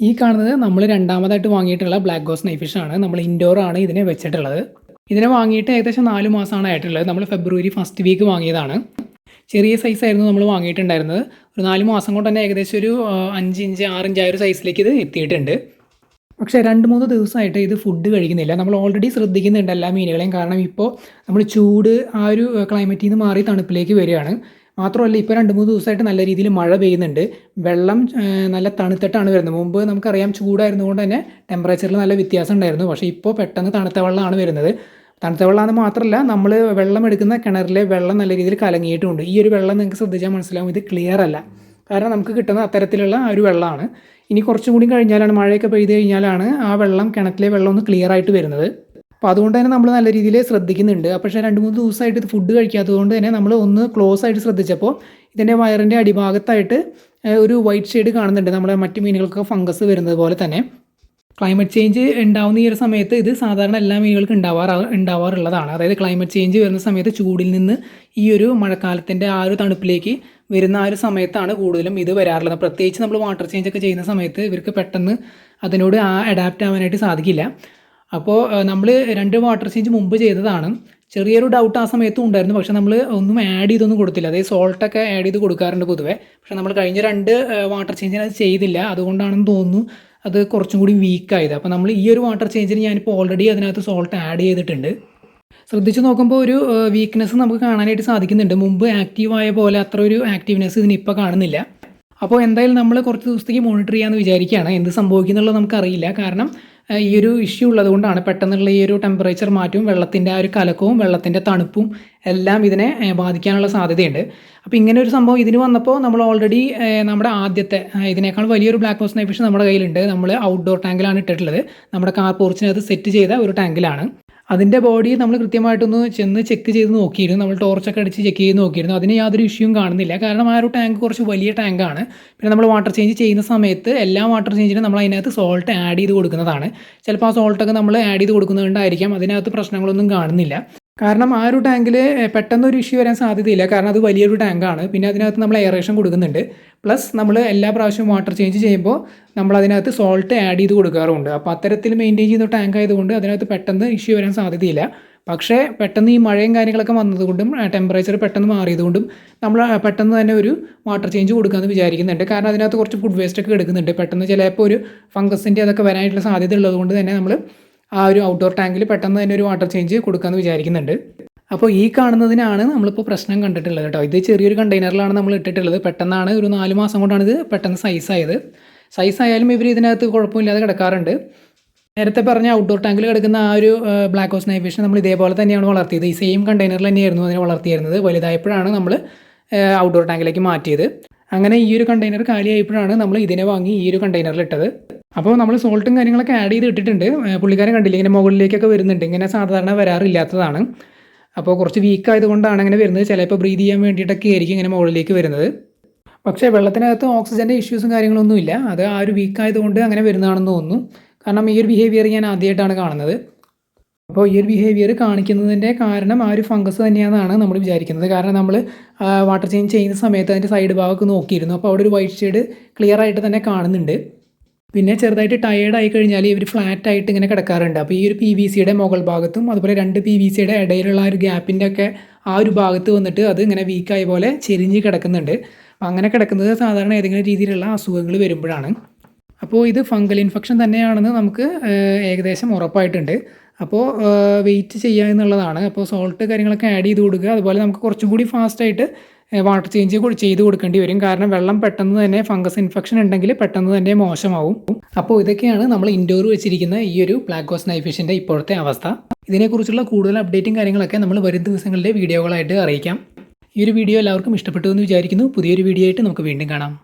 ഈ കാണുന്നത് നമ്മൾ രണ്ടാമതായിട്ട് വാങ്ങിയിട്ടുള്ള ബ്ലാക്ക് ഗോസ് നൈഫിഷ് ആണ്. നമ്മൾ ഇൻഡോർ ആണ് ഇതിനെ വെച്ചിട്ടുള്ളത്. ഇതിനെ വാങ്ങിയിട്ട് ഏകദേശം നാല് മാസമാണ് ആയിട്ടുള്ളത്. നമ്മൾ ഫെബ്രുവരി ഫസ്റ്റ് വീക്ക് വാങ്ങിയതാണ്. ചെറിയ സൈസ് ആയിരുന്നു നമ്മൾ വാങ്ങിയിട്ടുണ്ടായിരുന്നത്. ഒരു നാല് മാസം കൊണ്ട് തന്നെ ഏകദേശം ഒരു അഞ്ച് ഇഞ്ച് ആറ് ഇഞ്ച് ആ ഒരു സൈസിലേക്ക് ഇത് എത്തിയിട്ടുണ്ട്. പക്ഷേ രണ്ട് മൂന്ന് ദിവസമായിട്ട് ഇത് ഫുഡ് കഴിക്കുന്നില്ല. നമ്മൾ ഓൾറെഡി ശ്രദ്ധിക്കുന്നുണ്ട് എല്ലാ മീനുകളെയും. കാരണം ഇപ്പോൾ നമ്മൾ ചൂട് ആ ഒരു ക്ലൈമറ്റിൽ നിന്ന് മാറി തണുപ്പിലേക്ക് വരികയാണ്. മാത്രമല്ല ഇപ്പോൾ രണ്ട് മൂന്ന് ദിവസമായിട്ട് നല്ല രീതിയിൽ മഴ പെയ്യുന്നുണ്ട്. വെള്ളം നല്ല തണുത്തിട്ടാണ് വരുന്നത്. മുമ്പ് നമുക്കറിയാം ചൂടായിരുന്നുകൊണ്ട് തന്നെ ടെമ്പറേച്ചറിൽ നല്ല വ്യത്യാസം ഉണ്ടായിരുന്നു. പക്ഷേ ഇപ്പോൾ പെട്ടെന്ന് തണുത്ത വെള്ളമാണ് വരുന്നത്. തണുത്ത വെള്ളമാണ് മാത്രമല്ല നമ്മൾ വെള്ളം എടുക്കുന്ന കിണറിലെ വെള്ളം നല്ല രീതിയിൽ കലങ്ങിയിട്ടുമുണ്ട് ഈ ഒരു വെള്ളം നിങ്ങൾക്ക് ശ്രദ്ധിച്ചാൽ മനസ്സിലാവും. ഇത് ക്ലിയർ അല്ല. കാരണം നമുക്ക് കിട്ടുന്ന അത്തരത്തിലുള്ള ഒരു വെള്ളമാണ് ഇനി കുറച്ചും കൂടി കഴിഞ്ഞാലാണ് മഴയൊക്കെ പെയ്ത് കഴിഞ്ഞാലാണ് ആ വെള്ളം കിണറ്റിലെ വെള്ളം ഒന്ന് ക്ലിയർ ആയിട്ട് വരുന്നത്. അപ്പോൾ അതുകൊണ്ട് തന്നെ നമ്മൾ നല്ല രീതിയിൽ ശ്രദ്ധിക്കുന്നുണ്ട്. പക്ഷേ രണ്ട് മൂന്ന് ദിവസമായിട്ട് ഇത് ഫുഡ് കഴിക്കാത്തതുകൊണ്ട് തന്നെ നമ്മൾ ഒന്ന് ക്ലോസ് ആയിട്ട് ശ്രദ്ധിച്ചപ്പോൾ ഇതിന്റെ വയറിന്റെ അടിഭാഗത്തായിട്ട് ഒരു വൈറ്റ് ഷെയ്ഡ് കാണുന്നുണ്ട്. നമ്മളെ മറ്റ് മീനുകൾക്ക് ഫംഗസ് വരുന്നത് പോലെ തന്നെ. ക്ലൈമറ്റ് ചേഞ്ച് ഉണ്ടാവുന്ന ഈ ഒരു സമയത്ത് ഇത് സാധാരണ എല്ലാ മീനുകൾക്കും ഉണ്ടാവാറ ഉണ്ടാവാറുള്ളതാണ്. അതായത് ക്ലൈമറ്റ് ചേഞ്ച് വരുന്ന സമയത്ത് ചൂടിൽ നിന്ന് ഈ ഒരു മഴക്കാലത്തിന്റെ ആ ഒരു തണുപ്പിലേക്ക് വരുന്ന ആ ഒരു സമയത്താണ് കൂടുതലും ഇത് വരാറുള്ളത്. പ്രത്യേകിച്ച് നമ്മൾ വാട്ടർ ചേഞ്ച് ഒക്കെ ചെയ്യുന്ന സമയത്ത് ഇവർക്ക് പെട്ടെന്ന് അതിനോട് ആ അഡാപ്റ്റ് ആവാനായിട്ട് സാധിക്കില്ല. അപ്പോൾ നമ്മൾ രണ്ട് വാട്ടർ ചേഞ്ച് മുമ്പ് ചെയ്തതാണ്. ചെറിയൊരു ഡൗട്ട് ആ സമയത്തും ഉണ്ടായിരുന്നു. പക്ഷേ നമ്മൾ ഒന്നും ആഡ് ചെയ്തൊന്നും കൊടുത്തില്ല. അതായത് സോൾട്ടൊക്കെ ആഡ് ചെയ്ത് കൊടുക്കാറുണ്ട് പൊതുവേ. പക്ഷേ നമ്മൾ കഴിഞ്ഞ രണ്ട് വാട്ടർ ചേഞ്ചിന് അത് ചെയ്തില്ല. അതുകൊണ്ടാണെന്ന് തോന്നുന്നു അത് കുറച്ചും കൂടി വീക്കായത് അപ്പോൾ നമ്മൾ ഈ ഒരു വാട്ടർ ചേഞ്ചിന് ഞാനിപ്പോൾ ഓൾറെഡി അതിനകത്ത് സോൾട്ട് ആഡ് ചെയ്തിട്ടുണ്ട്. ശ്രദ്ധിച്ച് നോക്കുമ്പോൾ ഒരു വീക്ക്നെസ് നമുക്ക് കാണാനായിട്ട് സാധിക്കുന്നുണ്ട്. മുമ്പ് ആക്റ്റീവായ പോലെ അത്ര ഒരു ആക്റ്റീവ്നെസ് ഇതിനിപ്പോൾ കാണുന്നില്ല. അപ്പോൾ എന്തായാലും നമ്മൾ കുറച്ച് ദിവസത്തേക്ക് മോണിറ്റർ ചെയ്യാമെന്ന് വിചാരിക്കുകയാണ്. എന്ത് സംഭവിക്കുന്നുള്ളത് നമുക്കറിയില്ല. കാരണം ഈ ഒരു ഇഷ്യൂ ഉള്ളത് കൊണ്ടാണ് പെട്ടെന്നുള്ള ഈ ഒരു ടെമ്പറേച്ചർ മാറ്റവും വെള്ളത്തിന്റെ ആ ഒരു കലക്കവും വെള്ളത്തിന്റെ തണുപ്പും എല്ലാം ഇതിനെ ബാധിക്കാനുള്ള സാധ്യതയുണ്ട്. അപ്പോൾ ഇങ്ങനെ ഒരു സംഭവം ഇതിന് വന്നപ്പോൾ നമ്മൾ ഓൾറെഡി നമ്മുടെ ആദ്യത്തെ ഇതിനേക്കാൾ വലിയൊരു ബ്ലാക്ക് ഹോസ് നൈഫിഷ് നമ്മുടെ കയ്യിലുണ്ട്. നമ്മൾ ഔട്ട്ഡോർ ടാങ്കിലാണ് ഇട്ടിട്ടുള്ളത്. നമ്മുടെ കാർ പോർച്ചിനകത്ത് സെറ്റ് ചെയ്ത ഒരു ടാങ്കിലാണ് അതിന്റെ ബോഡി നമ്മൾ കൃത്യമായിട്ടൊന്ന് ചെന്ന് ചെക്ക് ചെയ്ത് നോക്കിയിരുന്നു. നമ്മൾ ടോർച്ചൊക്കെ അടിച്ച് ചെക്ക് ചെയ്ത് നോക്കിയിരുന്നു. അതിന് യാതൊരു ഇഷ്യൂവും കാണുന്നില്ല. കാരണം ആ ഒരു ടാങ്ക് കുറച്ച് വലിയ ടാങ്കാണ് പിന്നെ നമ്മൾ വാട്ടർ ചേഞ്ച് ചെയ്യുന്ന സമയത്ത് എല്ലാ വാട്ടർ ചേഞ്ചിനും നമ്മൾ അതിനകത്ത് സോൾട്ട് ആഡ് ചെയ്ത് കൊടുക്കുന്നതാണ്. ചിലപ്പോൾ ആ സോൾട്ടൊക്കെ നമ്മൾ ആഡ് ചെയ്ത് കൊടുക്കുന്നതുകൊണ്ടായിരിക്കാം അതിനകത്ത് പ്രശ്നങ്ങളൊന്നും കാണുന്നില്ല. കാരണം ആ ഒരു ടാങ്കിൽ പെട്ടെന്ന് ഒരു ഇഷ്യൂ വരാൻ സാധ്യതയില്ല. കാരണം അത് വലിയൊരു ടാങ്കാണ്. പിന്നെ അതിനകത്ത് നമ്മൾ എയറേഷൻ കൊടുക്കുന്നുണ്ട്. പ്ലസ് നമ്മൾ എല്ലാ പ്രാവശ്യവും വാട്ടർ ചേഞ്ച് ചെയ്യുമ്പോൾ നമ്മൾ അതിനകത്ത് സോൾട്ട് ആഡ് ചെയ്ത് കൊടുക്കാറുണ്ട്. അപ്പോൾ അത്തരത്തിൽ മെയിന്റെയിൻ ചെയ്യുന്ന ടാങ്ക് ആയതുകൊണ്ട് അതിനകത്ത് പെട്ടെന്ന് ഇഷ്യൂ വരാൻ സാധ്യതയില്ല. പക്ഷേ പെട്ടെന്ന് ഈ മഴയും കാര്യങ്ങളൊക്കെ വന്നതുകൊണ്ടും ടെമ്പറേച്ചർ പെട്ടെന്ന് മാറിയതുകൊണ്ടും നമ്മൾ പെട്ടെന്ന് തന്നെ ഒരു വാട്ടർ ചേഞ്ച് കൊടുക്കാമെന്ന് വിചാരിക്കുന്നുണ്ട്. കാരണം അതിനകത്ത് കുറച്ച് ഫുഡ് വേസ്റ്റ് ഒക്കെ എടുക്കുന്നുണ്ട്. പെട്ടെന്ന് ചിലപ്പോൾ ഒരു ഫംഗസിന്റെ അതൊക്കെ വരാനായിട്ടുള്ള സാധ്യത ഉള്ളതുകൊണ്ട് തന്നെ നമ്മൾ ആ ഒരു ഔട്ട്ഡോർ ടാങ്കിൽ പെട്ടെന്ന് തന്നെ ഒരു വാട്ടർ ചേഞ്ച് കൊടുക്കാമെന്ന് വിചാരിക്കുന്നുണ്ട്. അപ്പോൾ ഈ കാണുന്നതിനാണ് നമ്മളിപ്പോൾ പ്രശ്നം കണ്ടിട്ടുള്ളത് കേട്ടോ. ഇത് ചെറിയൊരു കണ്ടെയ്നറിലാണ് നമ്മൾ ഇട്ടിട്ടുള്ളത്. പെട്ടെന്നാണ് ഒരു നാല് മാസം കൊണ്ടാണ് ഇത് പെട്ടെന്ന് സൈസായത് സൈസായാലും ഇവർ ഇതിനകത്ത് കുഴപ്പമില്ലാതെ കിടക്കാറുണ്ട്. നേരത്തെ പറഞ്ഞ ഔട്ട്ഡോർ ടാങ്കിൽ കിടക്കുന്ന ആ ഒരു ബ്ലാക്ക് ഹോസ് നൈഫിഷൻ നമ്മൾ ഇതേപോലെ തന്നെയാണ് വളർത്തിയത്. ഈ സെയിം കണ്ടെയ്നറിൽ തന്നെയായിരുന്നു അതിനെ വളർത്തിയിരുന്നത്. വലുതായപ്പോഴാണ് നമ്മൾ ഔട്ട്ഡോർ ടാങ്കിലേക്ക് മാറ്റിയത്. അങ്ങനെ ഈ ഒരു കണ്ടെയ്നർ കാലിയായപ്പോഴാണ് നമ്മൾ ഇതിനെ വാങ്ങി ഈ ഒരു കണ്ടെയ്നറിൽ ഇട്ടത്. അപ്പോൾ നമ്മൾ സോൾട്ടും കാര്യങ്ങളൊക്കെ ആഡ് ചെയ്ത് ഇട്ടിട്ടുണ്ട്. പുള്ളിക്കാരൻ കണ്ടില്ല ഇങ്ങനെ മുകളിലേക്കൊക്കെ വരുന്നുണ്ട്. ഇങ്ങനെ സാധാരണ വരാറില്ലാത്തതാണ്. അപ്പോൾ കുറച്ച് വീക്ക് ആയതുകൊണ്ടാണ് അങ്ങനെ വരുന്നത്. ചിലപ്പോൾ ബ്രീത് ചെയ്യാൻ വേണ്ടിയിട്ടൊക്കെ ആയിരിക്കും ഇങ്ങനെ മുകളിലേക്ക് വരുന്നത്. പക്ഷേ വെള്ളത്തിനകത്ത് ഓക്സിജന്റെ ഇഷ്യൂസും കാര്യങ്ങളൊന്നുമില്ല അത് ആ ഒരു വീക്ക് ആയതുകൊണ്ട് അങ്ങനെ വരുന്നതാണെന്ന് തോന്നുന്നു. കാരണം ഈ ഒരു ബിഹേവിയർ ഞാൻ ആദ്യമായിട്ടാണ് കാണുന്നത്. അപ്പോൾ ഈ ഒരു ബിഹേവിയർ കാണിക്കുന്നതിന്റെ കാരണം ആ ഒരു ഫംഗസ് തന്നെയാണെന്നാണ് നമ്മൾ വിചാരിക്കുന്നത്. കാരണം നമ്മൾ വാട്ടർ ചേഞ്ച് ചെയ്യുന്ന സമയത്ത് അതിന്റെ സൈഡ് ഭാഗമൊക്കെ നോക്കിയിരുന്നു. അപ്പോൾ അവിടെ ഒരു വൈറ്റ് ഷെയ്ഡ് ക്ലിയർ ആയിട്ട് തന്നെ കാണുന്നുണ്ട്. പിന്നെ ചെറുതായിട്ട് ടയേർഡ് ആയി കഴിഞ്ഞാൽ ഇവർ ഫ്ലാറ്റ് ആയിട്ട് ഇങ്ങനെ കിടക്കാറുണ്ട്. അപ്പോൾ ഈ ഒരു പി വി സിയുടെ മുകൾ ഭാഗത്തും അതുപോലെ രണ്ട് പി വി സിയുടെ ഇടയിലുള്ള ആ ഒരു ഗ്യാപ്പിന്റെ ഒക്കെ ആ ഒരു ഭാഗത്ത് വന്നിട്ട് അത് ഇങ്ങനെ വീക്കായ പോലെ ചെരിഞ്ഞ് കിടക്കുന്നുണ്ട്. അങ്ങനെ കിടക്കുന്നത് സാധാരണ ഏതെങ്കിലും രീതിയിലുള്ള അസുഖങ്ങൾ വരുമ്പോഴാണ്. അപ്പോൾ ഇത് ഫംഗൽ ഇൻഫെക്ഷൻ തന്നെയാണെന്ന് നമുക്ക് ഏകദേശം ഉറപ്പായിട്ടുണ്ട്. അപ്പോൾ വെയിറ്റ് ചെയ്യുക എന്നുള്ളതാണ്. അപ്പോൾ സോൾട്ട് കാര്യങ്ങളൊക്കെ ആഡ് ചെയ്ത് കൊടുക്കുക. അതുപോലെ നമുക്ക് കുറച്ചും കൂടി ഫാസ്റ്റായിട്ട് വാട്ടർ ചേഞ്ച് ചെയ്ത് കൊടുക്കേണ്ടി വരും. കാരണം വെള്ളം പെട്ടെന്ന് തന്നെ ഫംഗസ് ഇൻഫെക്ഷൻ ഉണ്ടെങ്കിൽ പെട്ടെന്ന് തന്നെ മോശമാവും. അപ്പോൾ ഇതൊക്കെയാണ് നമ്മൾ ഇൻഡോർ വെച്ചിരിക്കുന്ന ഈ ഒരു ബ്ലാക്ക് ഗോസ് നൈഫിഷിന്റെ ഇപ്പോഴത്തെ അവസ്ഥ. ഇതിനെക്കുറിച്ചുള്ള കൂടുതൽ അപ്ഡേറ്റും കാര്യങ്ങളൊക്കെ നമ്മൾ വരും ദിവസങ്ങളിലെ വീഡിയോകളായിട്ട് അറിയിക്കാം. ഈ ഒരു വീഡിയോ എല്ലാവർക്കും ഇഷ്ടപ്പെട്ടു എന്ന് വിചാരിക്കുന്നു. പുതിയൊരു വീഡിയോ ആയിട്ട് നമുക്ക് വീണ്ടും കാണാം.